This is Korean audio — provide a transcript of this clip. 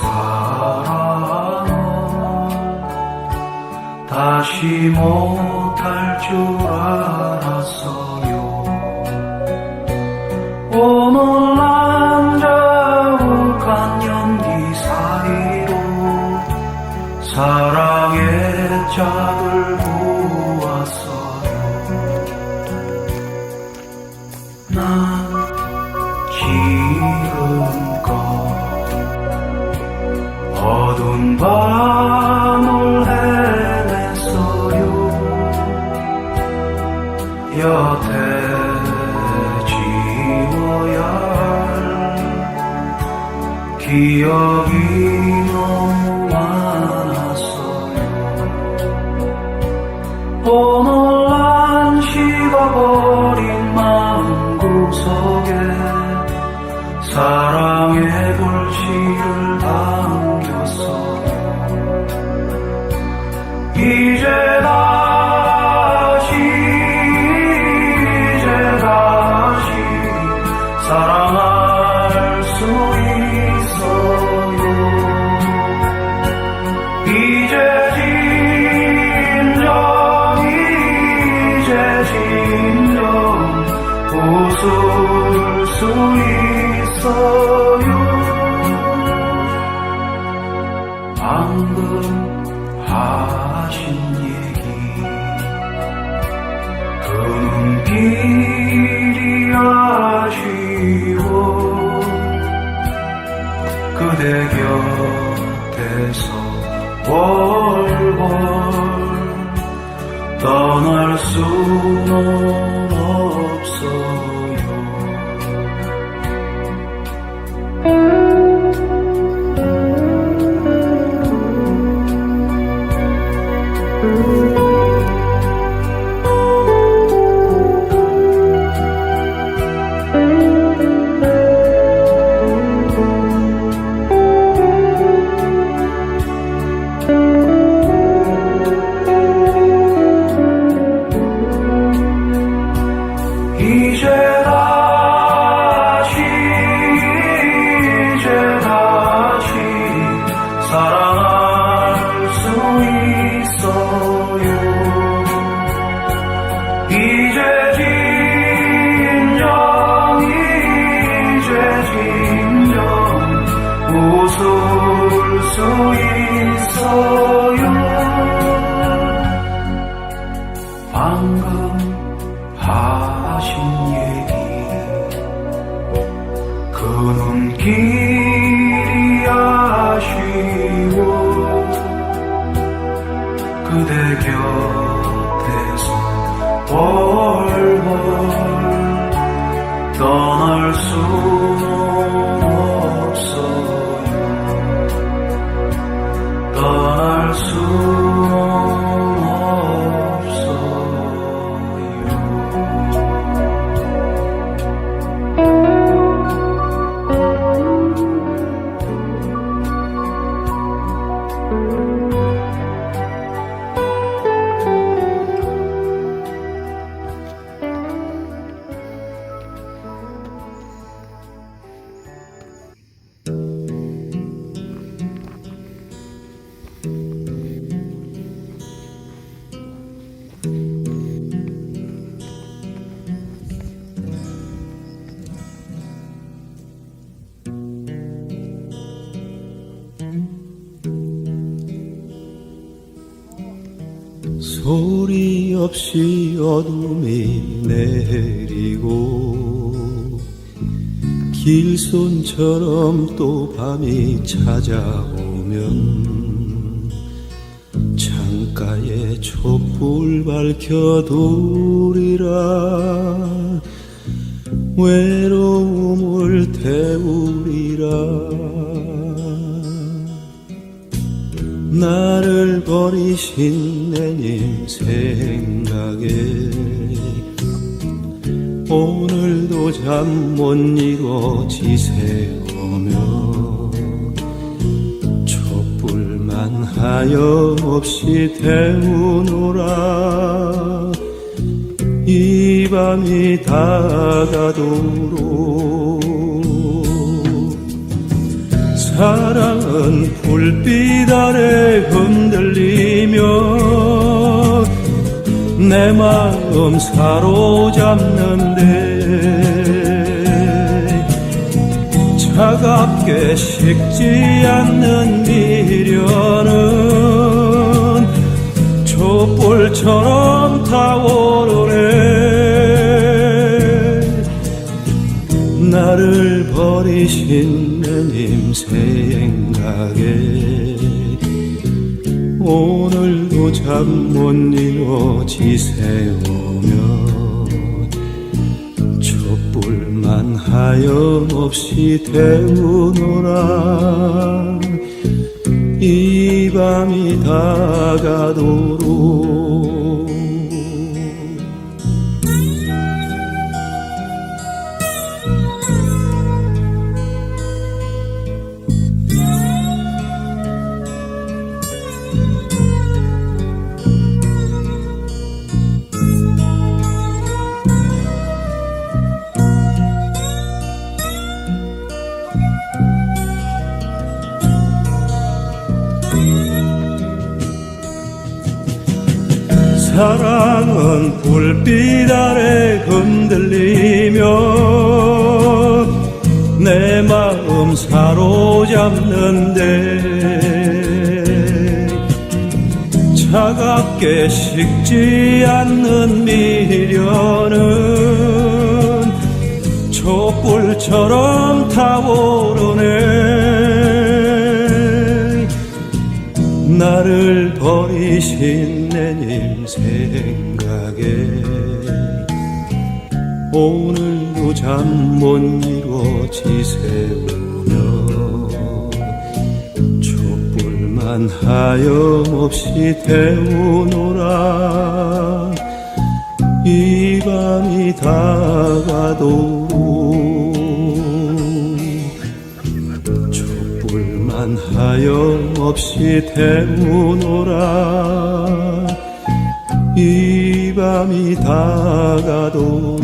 사랑은 다시 못할 줄 알았어요. 오늘 어두운 밤을 헤맸어요. 여태 지워야 할 기억이 있어요. 방금 하신 얘기. 그 눈길이 아쉬워 그대 곁에서 월월 떠날 수는 없어 이제 수 있어요 방금 하신 얘기 그 눈길이 아쉬워 그대 곁에서 월월 떠날 수 소리 없이 어둠이 내리고 길손처럼 또 밤이 찾아오면 창가에 촛불 밝혀두리라 외로움을 태우리라 나를 버리신 내님 생각에. 오늘도 잠 못 이뤄 지새우며 촛불만 하염없이 태우노라. 이 밤이 다가도록 사랑 은 불빛 아래 흔들리며 내 마음 사로잡는데 차갑게 식지 않는 미련은 촛불처럼 타오르네. 나를 버리신 내님 생각에 오늘도 잠 못 이루 지새우며 촛불만 하염없이 태우노라. 이 밤이 다가도 사랑은 불빛 아래 흔들리며 내 마음 사로잡는데 차갑게 식지 않는 미련은 촛불처럼 타오르네 나를 버리신 내님 생각에 오늘도 잠 못 이루 지새우며 촛불만 하염없이 태우노라. 이 밤이 다가도 록 촛불만 하염없이 태우노라. 이 밤이 다가도록